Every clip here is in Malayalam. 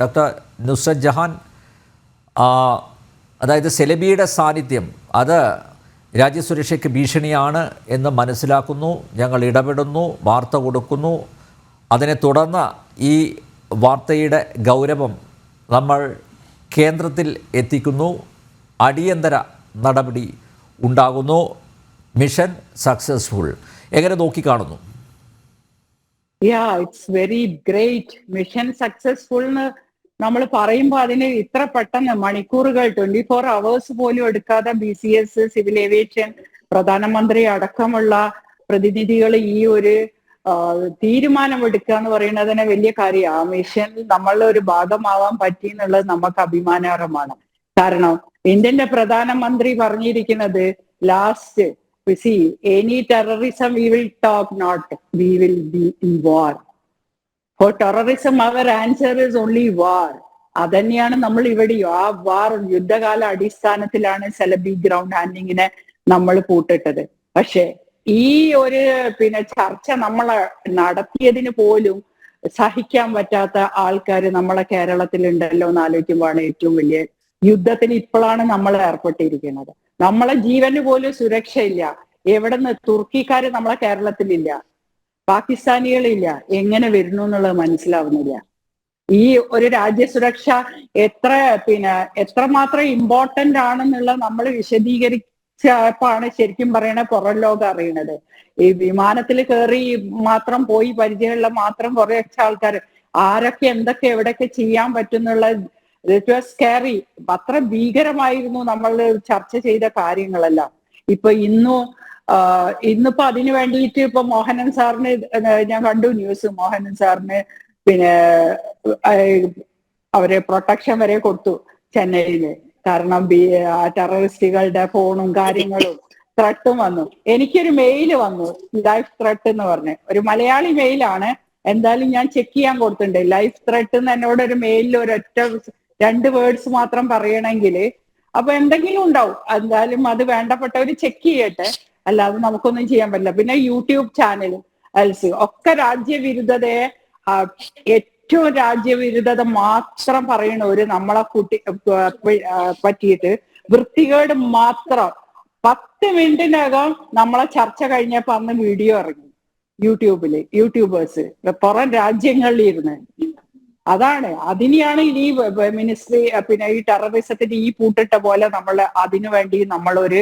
ഡോക്ടർ നുസ്രത് ജഹാൻ അതായത് സെലബിയുടെ സാന്നിധ്യം അത് രാജ്യസുരക്ഷയ്ക്ക് ഭീഷണിയാണ് എന്ന് മനസ്സിലാക്കുന്നു ഞങ്ങൾ ഇടപെടുന്നു വാർത്ത കൊടുക്കുന്നു. അതിനെ തുടർന്ന് ഈ വാർത്തയുടെ ഗൗരവം നമ്മൾ കേന്ദ്രത്തിൽ എത്തിക്കുന്നു. അടിയന്തര നടപടി ഉണ്ടാകുന്നു. Mission successful. എങ്ങനെ നോക്കിക്കാണുന്നു? Yeah it's very great mission successful എന്ന് നമ്മൾ പറയുമ്പോൾ അതിന് ഇത്ര പെട്ടെന്ന് മണിക്കൂറുകൾ ട്വന്റി ഫോർ അവേഴ്സ് പോലും എടുക്കാതെ B C S civil aviation പ്രധാനമന്ത്രി അടക്കമുള്ള പ്രതിനിധികൾ ഈ ഒരു ആ, തീരുമാനം എടുക്കുക എന്ന് പറയുന്നത് തന്നെ വലിയ കാര്യമാണ് ആ മിഷൻ നമ്മളുടെ ഒരു ഭാഗമാവാൻ പറ്റി എന്നുള്ളത് നമുക്ക് അഭിമാനകരമാണ് കാരണം ഇന്ത്യന്റെ പ്രധാനമന്ത്രി പറഞ്ഞിരിക്കുന്നത് last see any terrorism we will talk not we will be in war for terrorism our answer is only war അതന്നെയാണ് നമ്മൾ ഇവിടെ ആ വാർ യുദ്ധകാല അടിസ്ഥാനത്തിലാണ് സെലബി ഗ്രൗണ്ട് ഹാൻഡിങ്ങിനെ നമ്മൾ കൂട്ടിട്ടത്. പക്ഷെ ഈ ഒരു പിന്നെ ചർച്ച നമ്മൾ നടത്തിയതിന് പോലും സഹിക്കാൻ പറ്റാത്ത ആൾക്കാർ നമ്മളെ കേരളത്തിലുണ്ടല്ലോ എന്ന് ആലോചിക്കുമ്പോഴാണ് ഏറ്റവും വലിയ യുദ്ധത്തിന് ഇപ്പോഴാണ് നമ്മൾ ഏർപ്പെട്ടിരിക്കുന്നത്. നമ്മളെ ജീവന് പോലും സുരക്ഷയില്ല. എവിടെ നിന്ന് തുർക്കിക്കാർ നമ്മളെ കേരളത്തിലില്ല. പാകിസ്ഥാനികളില്ല. എങ്ങനെ വരുന്നു എന്നുള്ളത് മനസ്സിലാവുന്നില്ല. ഈ ഒരു രാജ്യസുരക്ഷ എത്ര പിന്നെ എത്രമാത്രം ഇമ്പോർട്ടന്റ് ആണെന്നുള്ള നമ്മൾ വിശദീകരിച്ചപ്പോഴാണ് ശരിക്കും പറയണ പുറം ലോകം അറിയണത്. ഈ വിമാനത്തിൽ കയറി മാത്രം പോയി പരിചയമുള്ള മാത്രം കുറെ ആൾക്കാർ ആരൊക്കെ എന്തൊക്കെ എവിടെയൊക്കെ ചെയ്യാൻ പറ്റുന്നുള്ള ഇറ്റ് വാസ് സ്കാരി അത്ര ഭീകരമായിരുന്നു നമ്മൾ ചർച്ച ചെയ്ത കാര്യങ്ങളെല്ലാം. ഇപ്പൊ ഇന്നു ഇന്നിപ്പോ അതിനു വേണ്ടിയിട്ട് ഇപ്പൊ മോഹനൻ സാറിന് ഞാൻ കണ്ടു ന്യൂസ് മോഹനൻ സാറിന് പിന്നെ അവരെ പ്രൊട്ടക്ഷൻ വരെ കൊടുത്തു ചെന്നൈയിൽ. കാരണം ടെററിസ്റ്റുകളുടെ ഫോണും കാര്യങ്ങളും ത്രട്ടും വന്നു. എനിക്കൊരു മെയിൽ വന്നു ലൈഫ് ത്രട്ട് എന്ന് പറഞ്ഞ്. ഒരു മലയാളി മെയിലാണ് എന്തായാലും ഞാൻ ചെക്ക് ചെയ്യാൻ കൊടുത്തിട്ടുണ്ട്. ലൈഫ് ത്രട്ട് എന്ന് എന്നോട് ഒരു മെയിലിൽ ഒരൊറ്റ രണ്ട് വേർഡ്സ് മാത്രം പറയണമെങ്കിൽ അപ്പൊ എന്തെങ്കിലും ഉണ്ടാവും. എന്തായാലും അത് വേണ്ടപ്പെട്ടവർ ചെക്ക് ചെയ്യട്ടെ. അല്ലാതെ നമുക്കൊന്നും ചെയ്യാൻ പറ്റില്ല. പിന്നെ യൂട്യൂബ് ചാനൽ അൽസ്. ഒക്കെ രാജ്യവിരുദ്ധതയെ ഏറ്റവും രാജ്യവിരുദ്ധത മാത്രം പറയണ ഒരു നമ്മളെ കുട്ടി പറ്റിയിട്ട് വൃത്തികേട് മാത്രം. പത്ത് മിനിറ്റിനകം നമ്മളെ ചർച്ച കഴിഞ്ഞപ്പോ അന്ന് വീഡിയോ ഇറങ്ങി. യൂട്യൂബിൽ യൂട്യൂബേഴ്സ് പുറം രാജ്യങ്ങളിൽ ഇരുന്ന് അതാണ്. അതിനെയാണ് ഇനി മിനിസ്ട്രി പിന്നെ ഈ ടെററിസത്തിന്റെ ഈ പൂട്ടിട്ട പോലെ നമ്മൾ അതിനു വേണ്ടി നമ്മളൊരു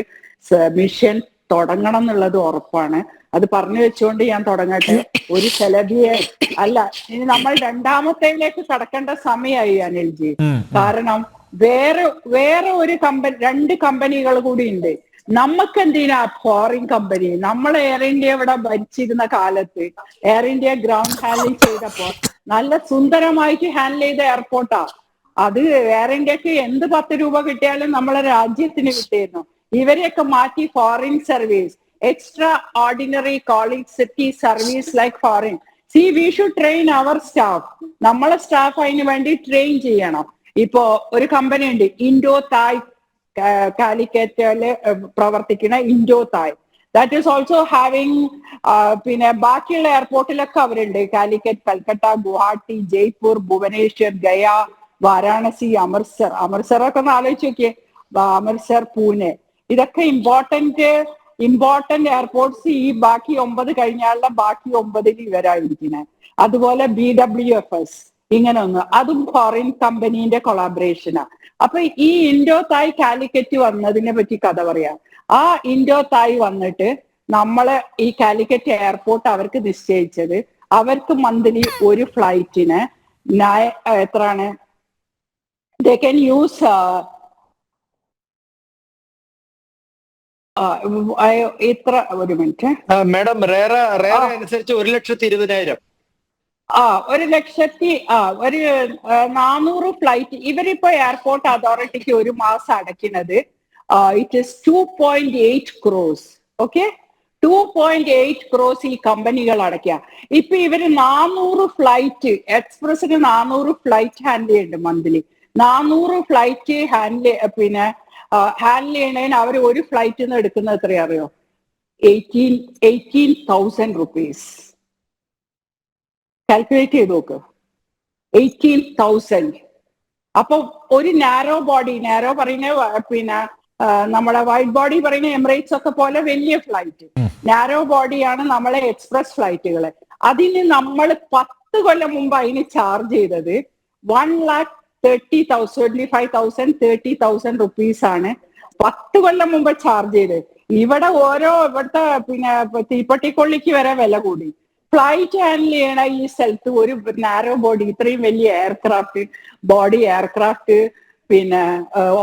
മിഷൻ തുടങ്ങണം എന്നുള്ളത് ഉറപ്പാണ്. അത് പറഞ്ഞു വെച്ചുകൊണ്ട് ഞാൻ തുടങ്ങട്ടെ. ഒരു സെലബിയെ അല്ല ഇനി നമ്മൾ രണ്ടാമത്തേലേക്ക് കടക്കേണ്ട സമയമായി അനിൽജി കാരണം വേറെ വേറെ ഒരു കമ്പനി രണ്ട് കമ്പനികൾ കൂടി ഉണ്ട്. നമുക്ക് എന്തിനാ ഫോറിൻ കമ്പനി നമ്മൾ എയർ ഇന്ത്യ ഇവിടെ ഭരിച്ചിരുന്ന കാലത്ത് എയർ ഇന്ത്യ ഗ്രൗണ്ട് ഹാൻഡിൽ ചെയ്തപ്പോ നല്ല സുന്ദരമായിട്ട് ഹാൻഡിൽ ചെയ്ത എയർപോർട്ടാ അത് എയർ ഇന്ത്യയ്ക്ക് എന്ത് പത്ത് രൂപ കിട്ടിയാലും നമ്മളെ രാജ്യത്തിന് കിട്ടിയിരുന്നു. ഇവരെയൊക്കെ മാറ്റി foreign service extra ordinary calling city service like foreign see we should train our staff നമ്മളെ സ്റ്റാഫ് അതിന് വേണ്ടി ട്രെയിൻ ചെയ്യണം. ഇപ്പോ ഒരു കമ്പനി ഉണ്ട് ഇൻഡോ തായ് കാലിക്കറ്റിൽ പ്രവർത്തിക്കുന്ന Indo Thai. That is also having പിന്നെ ബാക്കിയുള്ള എയർപോർട്ടിലൊക്കെ അവരുണ്ട്. കാലിക്കറ്റ് കൽക്കട്ട ഗുവാഹട്ടി ജയ്പൂർ ഭുവനേശ്വർ ഗയ വാരാണസി അമൃത്സർ. ഒക്കെ ഒന്ന് ആലോചിച്ച് നോക്കിയേ. അമൃത്സർ പൂനെ. ഇതൊക്കെ ഇമ്പോർട്ടന്റ് ഇമ്പോർട്ടന്റ് എയർപോർട്ട്സ് ഈ ബാക്കി ഒമ്പത് കഴിഞ്ഞാലുള്ള ബാക്കി ഒമ്പതിൽ ഇവരായിരിക്കുന്നത് അതുപോലെ ബി ഡബ്ല്യു എഫ് എസ് ഇങ്ങനെ ഒന്ന്. അതും ഫോറിൻ കമ്പനീന്റെ കൊളാബറേഷനാ അപ്പൊ ഈ ഇൻഡോ തായ് കാലിക്കറ്റ് വന്നതിനെ പറ്റി കഥ പറയാം. ആ ഇൻഡോ തായ് വന്നിട്ട് നമ്മളെ ഈ കാലിക്കറ്റ് എയർപോർട്ട് അവർക്ക് നിശ്ചയിച്ചത് അവർക്ക് മന്ത്ലി ഒരു ഫ്ലൈറ്റിന് എത്രയാണ്? ദേ ക്യാൻ യൂസ് ഇത്ര ഒരു മിനിറ്റ് മാഡം റേറ റേറ അനുസരിച്ച് ഒരു ലക്ഷത്തി ഇരുപതിനായിരം. ആ ഒരു ലക്ഷത്തി ആ ഒരു നാനൂറ് ഫ്ലൈറ്റ് ഇവരിപ്പോ എയർപോർട്ട് അതോറിറ്റിക്ക് ഒരു മാസം അടയ്ക്കുന്നത്. It is two point eight crores okay two point eight crores ഈ കമ്പനികൾ അടയ്ക്കുക. ഇപ്പൊ ഇവർ നാനൂറ് ഫ്ലൈറ്റ് എക്സ്പ്രസിന് നാനൂറ് ഫ്ലൈറ്റ് ഹാൻഡിൽ ചെയ്യുന്നുണ്ട് മന്ത്ലി നാനൂറ് ഫ്ലൈറ്റ് ഹാൻഡിൽ പിന്നെ ഹാൻഡിൽ ചെയ്യണതിന് അവർ ഒരു ഫ്ലൈറ്റ് നിന്ന് എടുക്കുന്നത് എത്രയറിയോ eighteen eighteen thousand rupees calculate ചെയ്ത് നോക്ക്. എയ്റ്റീൻ തൗസൻഡ് അപ്പൊ ഒരു നാരോ ബോഡി നാരോ പറയുന്ന പിന്നെ നമ്മളെ വൈറ്റ് ബോഡി പറയുന്ന എമിറേറ്റ്സ് ഒക്കെ പോലെ വലിയ ഫ്ലൈറ്റ് നാരോ ബോഡിയാണ് നമ്മളെ എക്സ്പ്രസ് ഫ്ലൈറ്റുകൾ അതിന് നമ്മൾ പത്ത് കൊല്ലം മുമ്പ് അതിന് ചാർജ് ചെയ്തത് one lakh thirty thousand twenty five thousand thirty thousand rupees ആണ് പത്ത് കൊല്ലം മുമ്പ് ചാർജ് ചെയ്തത്. ഇവിടെ ഓരോ ഇവിടുത്തെ പിന്നെ തീപ്പെട്ടിക്കൊള്ളിക്ക് വരെ വില കൂടി. ഫ്ലൈറ്റ് ഹാൻഡിൽ ചെയ്യണ ഈ സ്ഥലത്ത് ഒരു നാരോ ബോഡി ഇത്രയും വലിയ എയർക്രാഫ്റ്റ് ബോഡി എയർക്രാഫ്റ്റ് പിന്നെ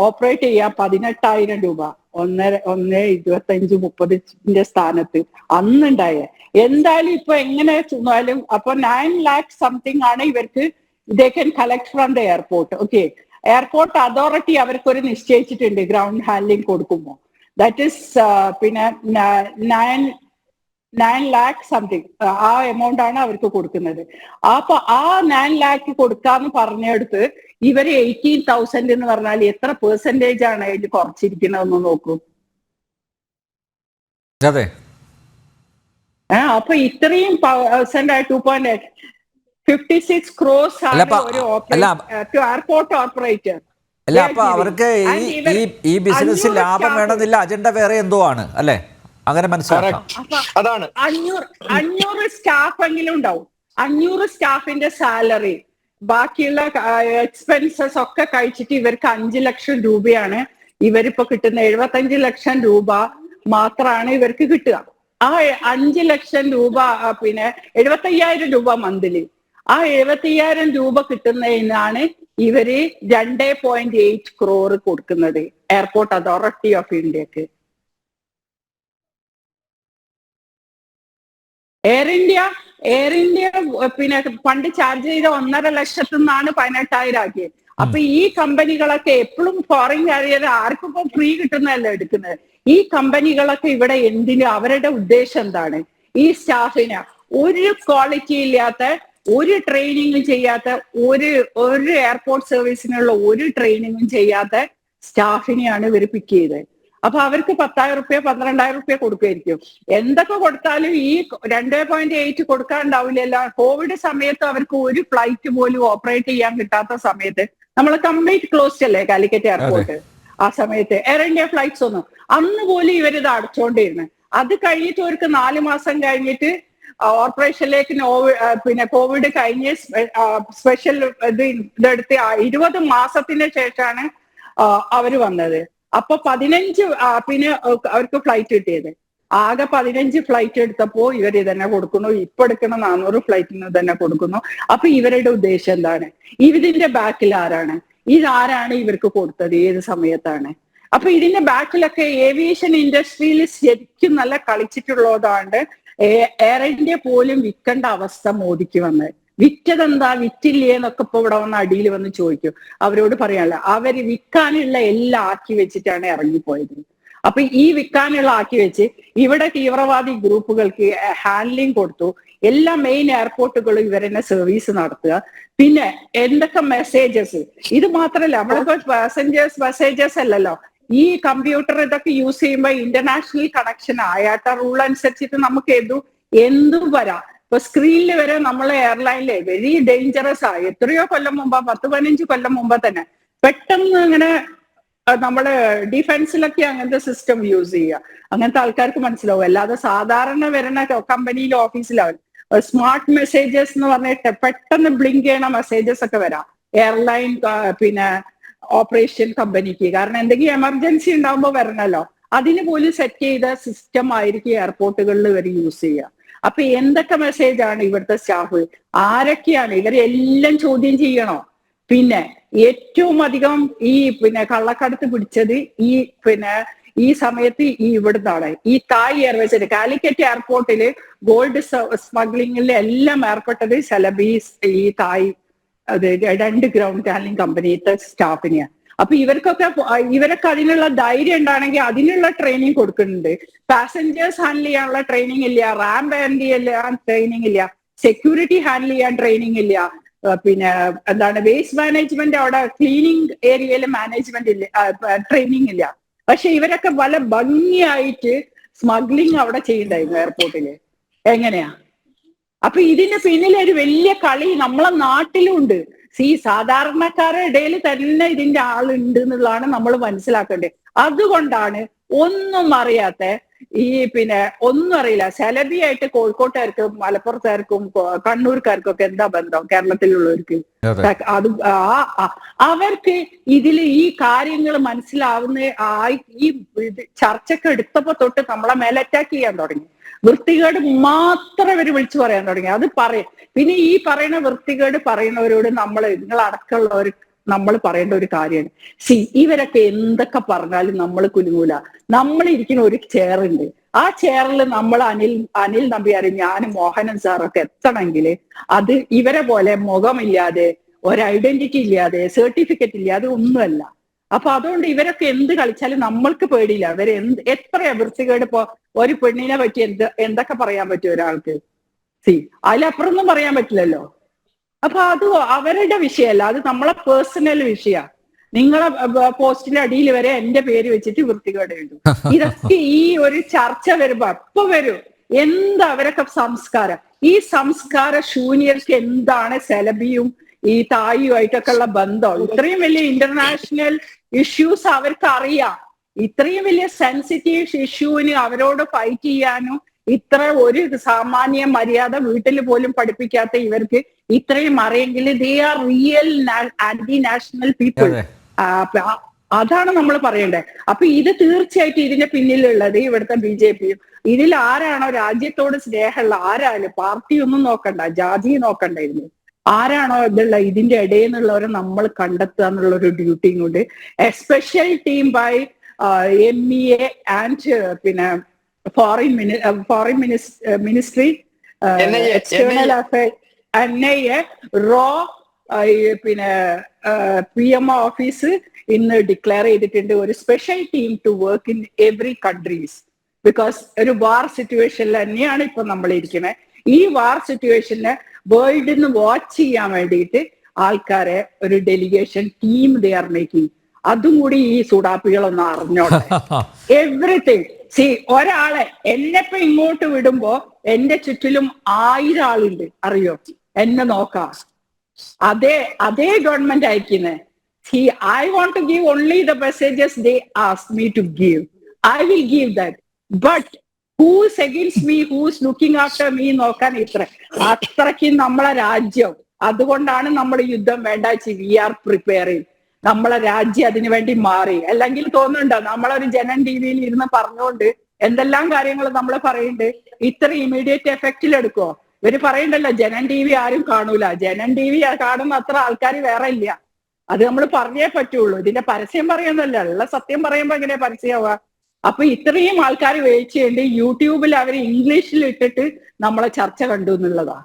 ഓപ്പറേറ്റ് ചെയ്യാൻ പതിനെട്ടായിരം രൂപ. ഒന്നര ഒന്ന് ഇരുപത്തഞ്ച് മുപ്പതിന്റെ സ്ഥാനത്ത് അന്നുണ്ടായ. എന്തായാലും ഇപ്പൊ എങ്ങനെ ചെന്നാലും അപ്പൊ നയൻ ലാക്ക് സംതിങ് ആണ് ഇവർക്ക് they can collect from the airport okay airport authority അവർക്ക് ഒരു നിശ്ചയിച്ചിട്ടുണ്ട് ഗ്രൗണ്ട് ഹാൻഡ്ലിംഗ് കൊടുക്കുമ്പോൾ ദാറ്റ് ഇസ് പിന്നെ നയൻ നയൻ ലാക്ക് സംതിങ് ആ എമൗണ്ട് ആണ് അവർക്ക് കൊടുക്കുന്നത്. അപ്പൊ ആ നയൻ ലാക്ക് കൊടുക്കാന്ന് പറഞ്ഞെടുത്ത് ഇവർ എയ്റ്റീൻ തൗസൻഡ് എന്ന് പറഞ്ഞാൽ എത്ര പെർസെന്റേജ് ആണ് അതിൽ കുറച്ചിരിക്കുന്നതെന്ന് നോക്കൂ. അതെ. അപ്പൊ ഇത്രയും പെർസെന്റ് ആയി two point fifty six crores ആണ് ഒരു എയർപോർട്ട് ഓപ്പറേറ്റർ അല്ല അപ്പൊ അവർക്ക് ഈ ബിസിനസ് ലാഭം വേണമെന്നില്ല അജണ്ട വേറെ എന്തോ ആണ് അല്ലേ? അങ്ങനെ മനസ്സിലാക്കാം. അതാണ്. അഞ്ഞൂറ് അഞ്ഞൂറ് സ്റ്റാഫ് എങ്കിലും ഉണ്ടാവും. അഞ്ഞൂറ് സ്റ്റാഫിന്റെ സാലറി ബാക്കിയുള്ള എക്സ്പെൻസസ് ഒക്കെ കഴിച്ചിട്ട് ഇവർക്ക് അഞ്ചു ലക്ഷം രൂപയാണ്. ഇവരിപ്പോ കിട്ടുന്ന എഴുപത്തഞ്ച് ലക്ഷം രൂപ മാത്രമാണ് ഇവർക്ക് കിട്ടുക. ആ അഞ്ചു ലക്ഷം രൂപ പിന്നെ എഴുപത്തയ്യായിരം രൂപ മന്ത്ലി ആ എഴുപത്തയ്യായിരം രൂപ കിട്ടുന്നതിനാണ് ഇവർ രണ്ടേ പോയിന്റ് എയ്റ്റ് ക്രോർ കൊടുക്കുന്നത്. എയർപോർട്ട് അതോറിറ്റി ഓഫ് ഇന്ത്യയ്ക്ക് എയർ ഇന്ത്യ എയർ ഇന്ത്യ പിന്നെ പണ്ട് ചാർജ് ചെയ്ത ഒന്നര ലക്ഷത്തിൽ നിന്നാണ് പതിനെട്ടായിരം ആക്കിയത് അപ്പൊ ഈ കമ്പനികളൊക്കെ എപ്പോഴും ഫോറിൻ കാരിയർ ആർക്കും ഇപ്പൊ ഫ്രീ കിട്ടുന്നതല്ല എടുക്കുന്നത്? ഈ കമ്പനികളൊക്കെ ഇവിടെ എന്തിനു? അവരുടെ ഉദ്ദേശം എന്താണ്? ഈ സ്റ്റാഫിന് ഒരു ക്വാളിറ്റി ഇല്ലാത്ത ഒരു ട്രെയിനിങ്ങും ചെയ്യാത്ത ഒരു ഒരു എയർപോർട്ട് സർവീസിനുള്ള ഒരു ട്രെയിനിങ്ങും ചെയ്യാത്ത സ്റ്റാഫിനെയാണ് ഇവർ പിക്ക് ചെയ്തത്. അപ്പൊ അവർക്ക് പത്തായിരം റുപ്യ പന്ത്രണ്ടായിരം റുപ്യ കൊടുക്കുമായിരിക്കും എന്തൊക്കെ കൊടുത്താലും ഈ രണ്ടേ പോയിന്റ് എയ്റ്റ് കൊടുക്കാണ്ടാവില്ലല്ലോ. കോവിഡ് സമയത്ത് അവർക്ക് ഒരു ഫ്ലൈറ്റ് പോലും ഓപ്പറേറ്റ് ചെയ്യാൻ കിട്ടാത്ത സമയത്ത് നമ്മൾ കംപ്ലീറ്റ് ക്ലോസ്ഡ് അല്ലേ കാലിക്കറ്റ് എയർപോർട്ട് ആ സമയത്ത് എയർ ഇന്ത്യ ഫ്ലൈറ്റ്സ് ഒന്നും. അന്ന് പോലും ഇവരിത് അടച്ചോണ്ടിരുന്നു. അത് കഴിഞ്ഞിട്ട് അവർക്ക് നാല് മാസം കഴിഞ്ഞിട്ട് ഓപ്പറേഷനിലേക്ക് പിന്നെ കോവിഡ് കഴിഞ്ഞ് സ്പെഷ്യൽ ഇത് ഇതെടുത്ത് ഇരുപത് മാസത്തിന് ശേഷമാണ് അവർ അവർ വന്നത്. അപ്പൊ പതിനഞ്ച് പിന്നെ അവർക്ക് ഫ്ലൈറ്റ് കിട്ടിയത്. ആകെ പതിനഞ്ച് ഫ്ലൈറ്റ് എടുത്തപ്പോ ഇവർ ഇതന്നെ കൊടുക്കുന്നു. ഇപ്പൊ എടുക്കുന്ന നാനൂറ് ഫ്ലൈറ്റിന് തന്നെ കൊടുക്കുന്നു. അപ്പൊ ഇവരുടെ ഉദ്ദേശം എന്താണ്? ഇതിന്റെ ബാക്കിൽ ആരാണ്? ഇതാരാണ് ഇവർക്ക് കൊടുത്തത്? ഏത് സമയത്താണ്? അപ്പൊ ഇതിന്റെ ബാക്കിലൊക്കെ ഏവിയേഷൻ ഇൻഡസ്ട്രിയിൽ ശരിക്കും നല്ല കളിച്ചിട്ടുള്ളതാണ്ട് എയർ ഇന്ത്യ പോലും വിൽക്കേണ്ട അവസ്ഥ മോദിക്ക് വന്നത്. വിറ്റതെന്താ? വിറ്റില്ലേ എന്നൊക്കെ ഇപ്പൊ ഇവിടെ വന്ന് അടിയിൽ വന്ന് ചോദിക്കും. അവരോട് പറയാനുള്ള അവർ വിൽക്കാനുള്ള എല്ലാം ആക്കി വെച്ചിട്ടാണ് ഇറങ്ങിപ്പോയത്. അപ്പൊ ഈ വിൽക്കാനുള്ള ആക്കി വെച്ച് ഇവിടെ തീവ്രവാദി ഗ്രൂപ്പുകൾക്ക് ഹാൻഡ്ലിംഗ് കൊടുത്തു. എല്ലാ മെയിൻ എയർപോർട്ടുകളും ഇവരെന്നെ സർവീസ് നടത്തുക. പിന്നെ എന്തൊക്കെ മെസ്സേജസ് ഇത് മാത്രല്ല നമ്മളിപ്പോ പാസഞ്ചേഴ്സ് മെസ്സേജസ് അല്ലല്ലോ. ഈ കമ്പ്യൂട്ടർ ഇതൊക്കെ യൂസ് ചെയ്യുമ്പോൾ ഇന്റർനാഷണൽ കണക്ഷൻ ആയാട്ട റൂൾ അനുസരിച്ചിട്ട് നമുക്ക് എന്തു എന്തും വരാം. ഇപ്പൊ സ്ക്രീനിൽ വരെ നമ്മളെ എയർലൈനിലെ വെരി ഡേഞ്ചറസ് ആ. എത്രയോ കൊല്ലം മുമ്പ് പത്ത് പതിനഞ്ച് കൊല്ലം മുമ്പ് തന്നെ. പെട്ടെന്ന് അങ്ങനെ നമ്മൾ ഡിഫൻസിലൊക്കെ അങ്ങനത്തെ സിസ്റ്റം യൂസ് ചെയ്യുക. അങ്ങനത്തെ ആൾക്കാർക്ക് മനസ്സിലാവും. അല്ലാതെ സാധാരണ വരുന്ന കമ്പനിയിലെ ഓഫീസിലാവും സ്മാർട്ട് മെസ്സേജസ് എന്ന് പറഞ്ഞിട്ട് പെട്ടെന്ന് ബ്ലിങ്ക് ചെയ്യണ മെസ്സേജസ് ഒക്കെ വരാം. എയർലൈൻ പിന്നെ ഓപ്പറേഷൻ കമ്പനിക്ക് കാരണം എന്തെങ്കിലും എമർജൻസി ഉണ്ടാകുമ്പോൾ വരണല്ലോ. അതിന് പോലും സെറ്റ് ചെയ്ത സിസ്റ്റം ആയിരിക്കും എയർപോർട്ടുകളിൽ വരെ യൂസ് ചെയ്യുക. അപ്പൊ എന്തൊക്കെ മെസ്സേജ് ആണ് ഇവിടുത്തെ സ്റ്റാഫ് ആരൊക്കെയാണ്? ഇവരെല്ലാം ചോദ്യം ചെയ്യണോ? പിന്നെ ഏറ്റവും അധികം ഈ പിന്നെ കള്ളക്കടത്ത് പിടിച്ചത് ഈ പിന്നെ ഈ സമയത്ത് ഈ ഇവിടുന്നാണ്. ഈ തായ് എയർവേസിൽ കാലിക്കറ്റ് എയർപോർട്ടിൽ ഗോൾഡ് സ്മഗ്ലിംഗിൽ എല്ലാം ഏർപ്പെട്ടത് സെലബീസ് ഈ തായ് അത് രണ്ട് ഗ്രൗണ്ട് ഹാൻഡ്ലിംഗ് കമ്പനിത്തെ സ്റ്റാഫിനെയാണ് അപ്പൊ ഇവർക്കൊക്കെ ഇവരൊക്കെ അതിനുള്ള ധൈര്യം ഉണ്ടാണെങ്കിൽ അതിനുള്ള ട്രെയിനിങ് കൊടുക്കുന്നുണ്ട്. പാസഞ്ചേഴ്സ് ഹാൻഡിൽ ചെയ്യാനുള്ള ട്രെയിനിങ് ഇല്ല റാമ്പ് ഹാൻഡിൽ ചെയ്യാൻ ട്രെയിനിങ് ഇല്ല സെക്യൂരിറ്റി ഹാൻഡിൽ ചെയ്യാൻ ട്രെയിനിങ് ഇല്ല. പിന്നെ എന്താണ് വേസ്റ്റ് മാനേജ്മെന്റ് അവിടെ ക്ലീനിങ് ഏരിയയിൽ മാനേജ്മെന്റ് ഇല്ല ട്രെയിനിങ് ഇല്ല. പക്ഷെ ഇവരൊക്കെ പല ഭംഗിയായിട്ട് സ്മഗ്ലിംഗ് അവിടെ ചെയ്യുന്നുണ്ടായിരുന്നു എയർപോർട്ടിൽ എങ്ങനെയാ? അപ്പൊ ഇതിന്റെ പിന്നിലൊരു വലിയ കളി നമ്മളെ നാട്ടിലും ഉണ്ട് സി സാധാരണക്കാരുടെ ഇടയിൽ തന്നെ ഇതിന്റെ ആളുണ്ട് എന്നുള്ളതാണ് നമ്മൾ മനസ്സിലാക്കേണ്ടത്. അതുകൊണ്ടാണ് ഒന്നും അറിയാത്ത ഈ പിന്നെ ഒന്നും അറിയില്ല. സെലബിയായിട്ട് കോഴിക്കോട്ടുകാർക്കും മലപ്പുറത്തുകാർക്കും കണ്ണൂർക്കാർക്കും ഒക്കെ എന്താ ബന്ധം കേരളത്തിലുള്ളവർക്ക്? അതെ. അവർക്ക് ഇതിൽ ഈ കാര്യങ്ങൾ മനസ്സിലാവുന്ന ആ ഈ ചർച്ചയ്ക്ക് എടുത്തപ്പോ തൊട്ട് നമ്മളെ മേലെ അറ്റാക്ക് ചെയ്യാൻ തുടങ്ങി. വൃത്തികേട് മാത്രം അവർ വിളിച്ചു പറയാൻ തുടങ്ങി. അത് പറയും. പിന്നെ ഈ പറയുന്ന വൃത്തികേട് പറയുന്നവരോട് നമ്മൾ നിങ്ങൾ അടക്കമുള്ളവർ നമ്മൾ പറയേണ്ട ഒരു കാര്യമാണ്. സി ഇവരൊക്കെ എന്തൊക്കെ പറഞ്ഞാലും നമ്മൾ കുലുങ്ങൂല. നമ്മൾ ഇരിക്കുന്ന ഒരു ചെയറുണ്ട് ആ ചെയറിൽ നമ്മൾ അനിൽ അനിൽ നമ്പ്യാരും ഞാനും മോഹനൻ സാറൊക്കെ എത്തണമെങ്കിൽ അത് ഇവരെ പോലെ മുഖമില്ലാതെ ഒരു ഐഡന്റിറ്റി ഇല്ലാതെ സർട്ടിഫിക്കറ്റ് ഇല്ലാതെ ഒന്നുമല്ല. അപ്പൊ അതുകൊണ്ട് ഇവരൊക്കെ എന്ത് കളിച്ചാലും നമ്മൾക്ക് പേടിയില്ല. ഇവർ എന്ത് എത്ര വൃത്തികേട് ഇപ്പോ ഒരു പെണ്ണിനെ പറ്റി എന്ത് എന്തൊക്കെ പറയാൻ പറ്റും ഒരാൾക്ക്? സി അതിലപ്പുറമൊന്നും പറയാൻ പറ്റില്ലല്ലോ. അപ്പൊ അത് അവരുടെ വിഷയമല്ല. അത് നമ്മളെ പേഴ്സണൽ വിഷയ നിങ്ങളെ പോസ്റ്റിന്റെ അടിയിൽ വരെ എന്റെ പേര് വെച്ചിട്ട് വൃത്തികേട് എഴുതും. ഇതൊക്കെ ഈ ഒരു ചർച്ച വരുമ്പോ അപ്പൊ വരും. എന്താ അവരൊക്കെ സംസ്കാരം? ഈ സംസ്കാര ശൂന്യർക്ക് എന്താണ് സെലബിയും ഈ തായുമായിട്ടൊക്കെ ഉള്ള ബന്ധം? ഇത്രയും വലിയ ഇന്റർനാഷണൽ ഇഷ്യൂസ് അവർക്ക് അറിയാം. ഇത്രയും വലിയ സെൻസിറ്റീവ് ഇഷ്യൂവിന് അവരോട് ഫൈറ്റ് ചെയ്യാനും ഇത്ര ഒരു സാമാന്യ മര്യാദ വീട്ടിൽ പോലും പഠിപ്പിക്കാത്ത ഇവർക്ക് ഇത്രയും അറിയെങ്കിൽ they are real anti national people അതാണ് നമ്മൾ പറയേണ്ടത് അപ്പൊ ഇത് തീർച്ചയായിട്ടും ഇതിന്റെ പിന്നിലുള്ളത് ഇവിടുത്തെ ബി ജെ പിയും. ഇതിൽ ആരാണോ രാജ്യത്തോട് സ്നേഹമുള്ള ആരാണ്? പാർട്ടി ഒന്നും നോക്കണ്ട ജാതി നോക്കണ്ടായിരുന്നു. ആരാണോ ഇതുള്ള ഇതിന്റെ ഇടയിൽ നിന്നുള്ളവരെ നമ്മൾ കണ്ടെത്തുക എന്നുള്ള ഒരു ഡ്യൂട്ടിയും കൊണ്ട് especial special team by M E A and പിന്നെ foreign mini foreign ministry NIA, external affair N I A raw പിന്നെ പി എം ഓഫീസ് ഇന്ന് ഡിക്ലെയർ ചെയ്തിട്ടുണ്ട് ഒരു special team to work in every countries because ഒരു വാർ സിറ്റുവേഷനിൽ തന്നെയാണ് ഇപ്പൊ നമ്മൾ ഇരിക്കുന്നത് ഈ വാർ സിറ്റുവേഷനെ വേൾഡിൽ നിന്ന് വാച്ച് ചെയ്യാൻ വേണ്ടിയിട്ട് ആൾക്കാരെ ഒരു delegation team they are making അതും കൂടി ഈ സുഡാപ്പികളൊന്ന് അറിഞ്ഞോട്ടെ. എവറിത്തിങ് സി ഒരാളെ എന്നെപ്പോ ഇങ്ങോട്ട് വിടുമ്പോ എന്റെ ചുറ്റിലും ആയിരം ആളുണ്ട്. അറിയോ? എന്നെ നോക്കാം. അതേ അതേ government അയക്കുന്നേ he I want to give only the messages they ask me to give I will give that but who's against me who's looking after me നോക്കാൻ ഇത്ര അത്രയ്ക്ക് നമ്മളെ രാജ്യം. അതുകൊണ്ടാണ് നമ്മൾ യുദ്ധം വേണ്ട വി ആർ പ്രിപ്പയറിങ് നമ്മളെ രാജ്യം അതിനു വേണ്ടി മാറി. അല്ലെങ്കിൽ തോന്നുന്നുണ്ടോ നമ്മളൊരു ജനൻ ടി വിയിൽ ഇരുന്ന് പറഞ്ഞുകൊണ്ട് എന്തെല്ലാം കാര്യങ്ങൾ നമ്മൾ പറയുന്നുണ്ട് ഇത്ര ഇമീഡിയറ്റ് എഫക്റ്റിൽ എടുക്കോ ഇവർ പറയണ്ടല്ലോ ജനൻ ടി വി ആരും കാണൂല. ജനൻ ടി വി കാണുന്ന അത്ര ആൾക്കാർ വേറെ ഇല്ല. അത് നമ്മൾ പറഞ്ഞേ പറ്റുള്ളൂ. ഇതിന്റെ പരസ്യം പറയുന്നല്ല ഉള്ള സത്യം പറയുമ്പോ എങ്ങനെ പരസ്യമാവുക അപ്പൊ ഇത്രയും ആൾക്കാർ വെയിറ്റ് ചെയ്യേണ്ടി. യൂട്യൂബിൽ അവർ ഇംഗ്ലീഷിൽ ഇട്ടിട്ട് നമ്മളെ ചർച്ച കണ്ടു എന്നുള്ളതാ.